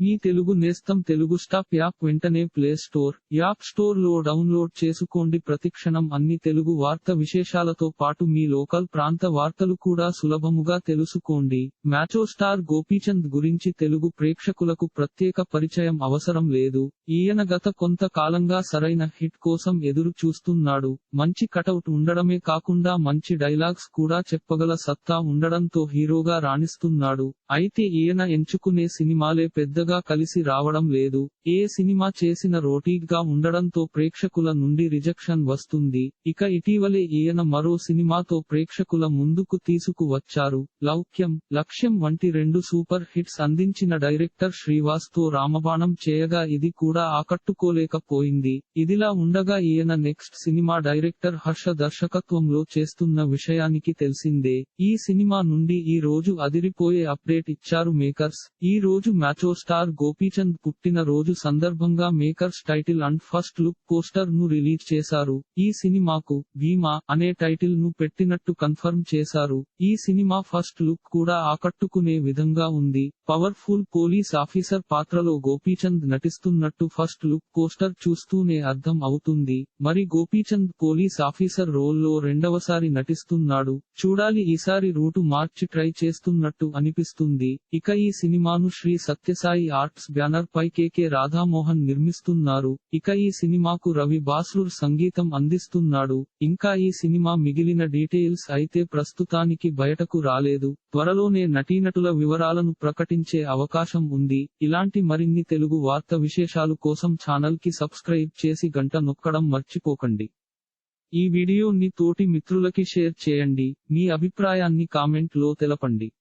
మీ తెలుగు నేస్తం Telugu stop app వెంటనే play store app స్టోర్లో డౌన్లోడ్ చేసుకోండి. ప్రతిక్షణం అన్ని తెలుగు వార్త విశేషాలతో పాటు మీ లోకల్ ప్రాంత వార్తలు కూడా సులభముగా తెలుసుకోండి. మ్యాచో స్టార్ గోపీచంద్ గురించి తెలుగు ప్రేక్షకులకు ప్రత్యేక పరిచయం అవసరం లేదు. ఈయన గత కొంత కాలంగా సరైన హిట్ కోసం ఎదురు చూస్తున్నాడు. మంచి కటౌట్ ఉండడమే కాకుండా మంచి డైలాగ్స్ కూడా చెప్పగల సత్తా ఉండడంతో హీరోగా రాణిస్తున్నాడు. అయితే ఈయన ఎంచుకునే సినిమాలే పెద్దగా కలిసి రావడం లేదు. ఏ సినిమా చేసిన రోటీగ్గా ఉండడంతో ప్రేక్షకుల నుండి రిజెక్షన్ వస్తుంది. ఇక ఇటీవలే ఈయన మరో సినిమాతో ప్రేక్షకుల ముందుకు తీసుకువచ్చారు. లౌక్యం లక్ష్యం వంటి రెండు సూపర్ హిట్స్ అందించిన డైరెక్టర్ శ్రీవాస్తో రామబాణం చేయగా ఇది కూడా ఆకట్టుకోలేకపోయింది. ఇదిలా ఉండగా ఈయన నెక్స్ట్ సినిమా డైరెక్టర్ హర్ష దర్శకత్వంలో చేస్తున్న విషయానికి తెలిసిందే. ఈ సినిమా నుండి ఈ రోజు అదిరిపోయే అప్డేట్ ఇచ్చారు మేకర్స్. ఈ రోజు మ్యాచో స్టార్ గోపీచంద్ పుట్టిన రోజు సందర్భంగా makers title and first look పోస్టర్ను రిలీజ్ చేశారు. ఈ సినిమాకు భీమా అనే టైటిల్ను పెట్టినట్టు కన్ఫర్మ్ చేశారు. ఈ సినిమా ఫస్ట్ లుక్ కూడా ఆకట్టుకునే విధంగా ఉంది. పవర్ఫుల్ పోలీస్ ఆఫీసర్ పాత్రలో గోపీచంద్ నటిస్తున్నట్టు ఫస్ట్ లుక్ పోస్టర్ చూస్తూనే అర్థం అవుతుంది. మరి గోపీచంద్ పోలీస్ ఆఫీసర్ రోల్లో రెండవసారి నటిస్తున్నాడు. చూడాలి ఈసారి రూటు మార్చి ట్రై చేస్తున్నట్టు అనిపిస్తుంది. ఇక ఈ సినిమాను శ్రీ సత్యసాయి ఆర్ట్స్ బ్యానర్ పై కేకే రాధామోహన్ నిర్మిస్తున్నారు. ఇక ఈ సినిమాకు రవి బాస్రూర్ సంగీతం అందిస్తున్నాడు. ఇంకా ఈ సినిమా మిగిలిన డీటెయిల్స్ అయితే ప్రస్తుతానికి బయటకు రాలేదు. త్వరలోనే నటీనటుల వివరాలను ప్రకటించే అవకాశం ఉంది. ఇలాంటి మరిన్ని తెలుగు వార్త విశేషాలు కోసం ఛానల్కి సబ్స్క్రైబ్ చేసి గంట నొక్కడం మర్చిపోకండి. ఈ వీడియోని తోటి మిత్రులకి షేర్ చేయండి. మీ అభిప్రాయాన్ని కామెంట్లో తెలపండి.